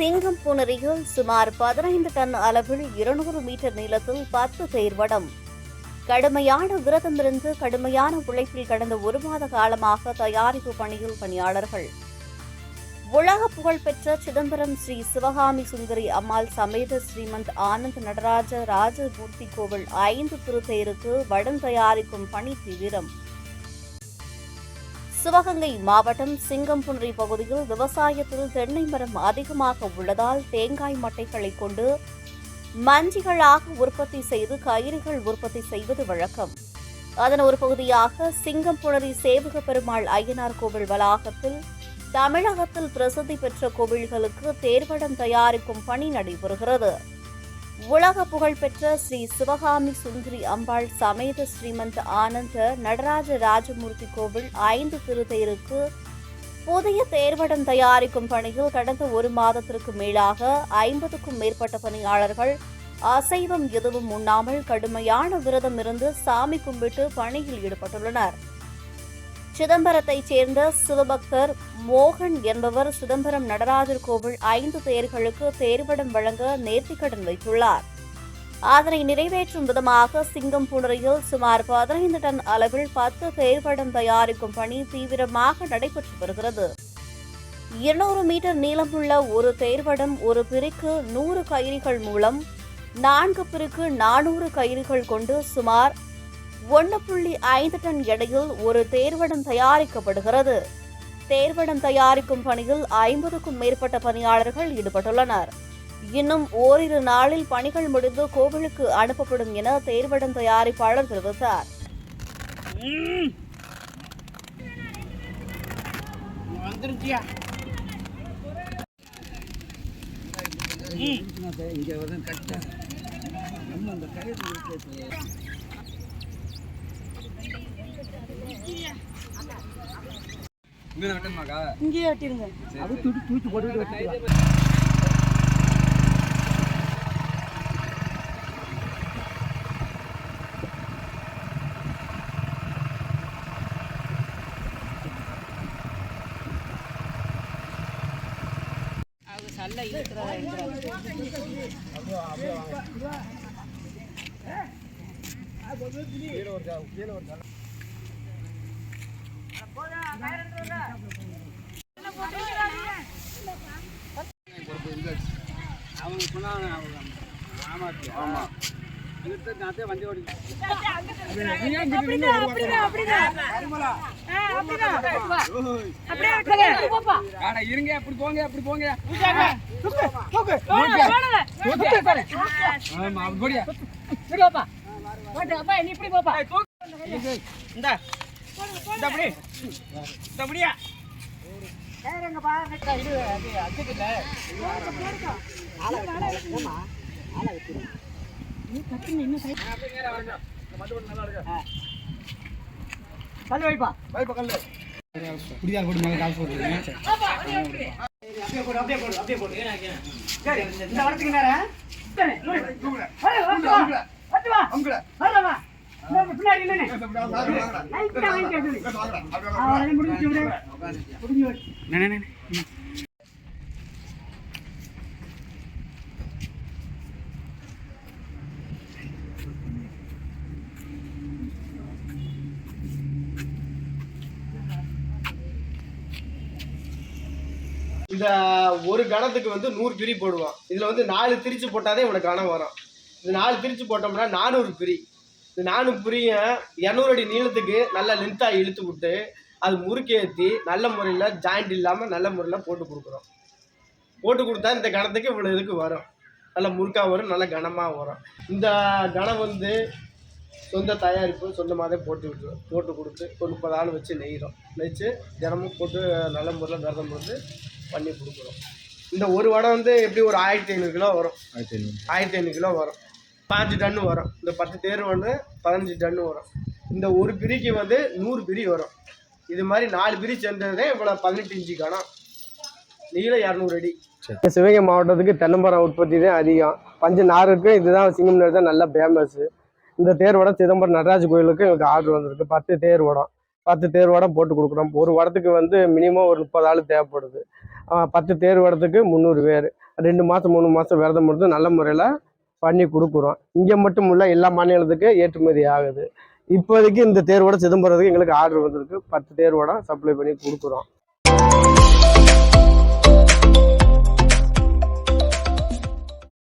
சிங்கம் புனரியில் சுமார் பதினைந்து டன் அளவில் இருநூறு மீட்டர் நீளத்தில் பத்து தேர்வடம் கடுமையான விரதமிருந்து கடுமையான உழைப்பில் கடந்த ஒரு மாத காலமாக தயாரிப்பு பணியில் பணியாளர்கள். உலக புகழ்பெற்ற சிதம்பரம் ஸ்ரீ சிவகாமி சுந்தரி அம்மாள் சமேத ஸ்ரீமந்த் ஆனந்த் நடராஜ ராஜமூர்த்தி கோவில் ஐந்து திருத்தேருக்கு வடம் தயாரிக்கும் பணி தீவிரம். சிவகங்கை மாவட்டம் சிங்கம்புணரி பகுதியில் விவசாயத்தில் தென்னை மரம் அதிகமாக உள்ளதால் தேங்காய் மட்டைகளை கொண்டு மஞ்சிகளாக உற்பத்தி செய்து கயிறுகள் உற்பத்தி செய்வது வழக்கம். அதன் ஒரு பகுதியாக சிங்கம்புணரி சேவக பெருமாள் ஐயனார் கோவில் வளாகத்தில் தமிழகத்தில் பிரசித்தி பெற்ற கோவில்களுக்கு தேர்வடம் தயாரிக்கும் பணி நடைபெறுகிறது. உலக புகழ்பெற்ற ஸ்ரீ சிவகாமி சுந்தரி அம்பாள் சமேத ஸ்ரீமந்த் ஆனந்த நடராஜ ராஜமூர்த்தி கோவில் ஐந்து திருத்தேருக்கு புதிய தேர்வடம் தயாரிக்கும் பணியில் கடந்த ஒரு மாதத்திற்கு மேலாக ஐம்பதுக்கும் மேற்பட்ட பணியாளர்கள் அசைவம் எதுவும் உண்ணாமல் கடுமையான விரதம் இருந்து சாமி கும்பிட்டு பணியில் ஈடுபட்டுள்ளனர். சிதம்பரத்தைச் சேர்ந்த சிவபக்தர் மோகன் என்பவர் சிதம்பரம் நடராஜர் கோவில் ஐந்து தேர்களுக்கு தேர்வடம் வழங்க நேர்த்திக்கடன் வைத்துள்ளார். அதனை நிறைவேற்றும் விதமாக சிங்கம்புணரியில் சுமார் பதினைந்து டன் அளவில் பத்து தேர்வடம் தயாரிக்கும் பணி தீவிரமாக நடைபெற்று வருகிறது. இருநூறு மீட்டர் நீளமுள்ள ஒரு தேர்வடம் ஒரு பிரிக்கு நூறு கயிறுகள் மூலம் நான்கு பிரிக்கு நானூறு கயிறுகள் கொண்டு சுமார் ஒன்று புள்ளி ஐந்து டன் எடையில் ஒரு தேர்வடம் தயாரிக்கப்படுகிறது. தேர்வடம் தயாரிக்கும் பணியில் ஐம்பதுக்கும் மேற்பட்ட பணியாளர்கள் ஈடுபட்டுள்ளனர். இன்னும் ஓரிரு நாளில் பணிகள் முடிந்து கோவிலுக்கு அனுப்பப்படும் என தேர்வடம் தயாரிப்பாளர் தெரிவித்தார். இங்க வந்து கட்ட நம்ம அந்த கயிறு இங்கே வெட்டணுமாக்கா? இங்கேயே வெட்டிருங்க அது தூக்கி தூக்கி போட்டுட்டு வெட்டிக்கலாம் அது சல்ல இருக்கிற இருங்க அப்படி போங்க அப்படி போங்க அப்படி இந்த இந்த இந்த அப்படியா கல் வைப்பா குடியார் போட்டு மேலே காசு போட்டுருங்க அப்படியே போடு அப்படியே போடு அப்படியே போடு சரி இந்த வரத்துக்கு நேரம் சரி இந்த பின்னாடி முடிஞ்சு முடிஞ்சு ஒரு கணத்துக்கு வந்து நூறு பிரி போடுவான். இதில் வந்து நாலு திரிச்சு போட்டாதே உனக்கு கணம் வரும். இது நாலு திரிச்சு போட்டோம்னா நானூறு பிரி. நானூறு பிரியை இரநூறு அடி நீளத்துக்கு நல்லா லென்த்தாக இழுத்து விட்டு அது முறுக்கேற்றி நல்ல முறையில் ஜாயிண்ட் இல்லாமல் நல்ல முறையில் போட்டு கொடுக்குறோம் போட்டு கொடுத்தா இந்த கணத்துக்கு இவ்வளோ இதுக்கு வரும். நல்ல முறுக்காக வரும் நல்ல கனமாக வரும். இந்த கணம் வந்து சொந்த தயாரிப்பு சொந்தமாகவே போட்டு விட்டுருவோம் போட்டு கொடுத்து ஒரு முப்பது ஆள் வச்சு நெய்கிறோம். நெய்ச்சு தினமும் போட்டு நல்ல முறையில் விரதம் போட்டு பண்ணி கொடுக்குறோம் இந்த ஒரு வடை வந்து எப்படி ஒரு ஆயிரத்தி ஐநூறு கிலோ வரும். ஆயிரத்தி ஐநூறு கிலோ வரும். பாஞ்சு டன்னு வரும். இந்த பத்து தேர் வந்து பதினஞ்சு டன்னு வரும். இந்த ஒரு பிரிக்கு வந்து நூறு பிரி வரும். இது மாதிரி நாலு பிரி சேர்ந்ததே இவ்வளோ பதினெட்டு இன்ச்சு கணம். நீளம் இரநூறு அடி. சிவகங்கை மாவட்டத்துக்கு தென்னமரம் உற்பத்தி தான் அதிகம். பஞ்சு நாருக்கு இதுதான் சிங்கம் தான் நல்லா ஃபேமஸ்ஸு இந்த தேர் வடம் சிதம்பரம் நடராஜ் கோயிலுக்கு எங்களுக்கு ஆர்டர் வந்திருக்கு. பத்து தேர் வடம். பத்து தேர் வடம் போட்டு கொடுக்குறோம். ஒரு வடத்துக்கு வந்து மினிமம் ஒரு முப்பது ஆள் தேவைப்படுது. பத்து தேர் வடத்துக்கு முந்நூறு பேர். ரெண்டு மாதம் மூணு மாதம் விரதம் முடித்து நல்ல முறையில் பண்ணி கொடுக்குறோம். இங்கே மட்டும் இல்லை எல்லா மாநிலத்துக்கு ஏற்றுமதி ஆகுது. இப்போதைக்கு இந்த தேர்வோட சிதம்பரத்துக்கு எங்களுக்கு ஆர்டர் வந்திருக்கு. பத்து தேர்வோட சப்ளை பண்ணி கொடுக்குறோம்.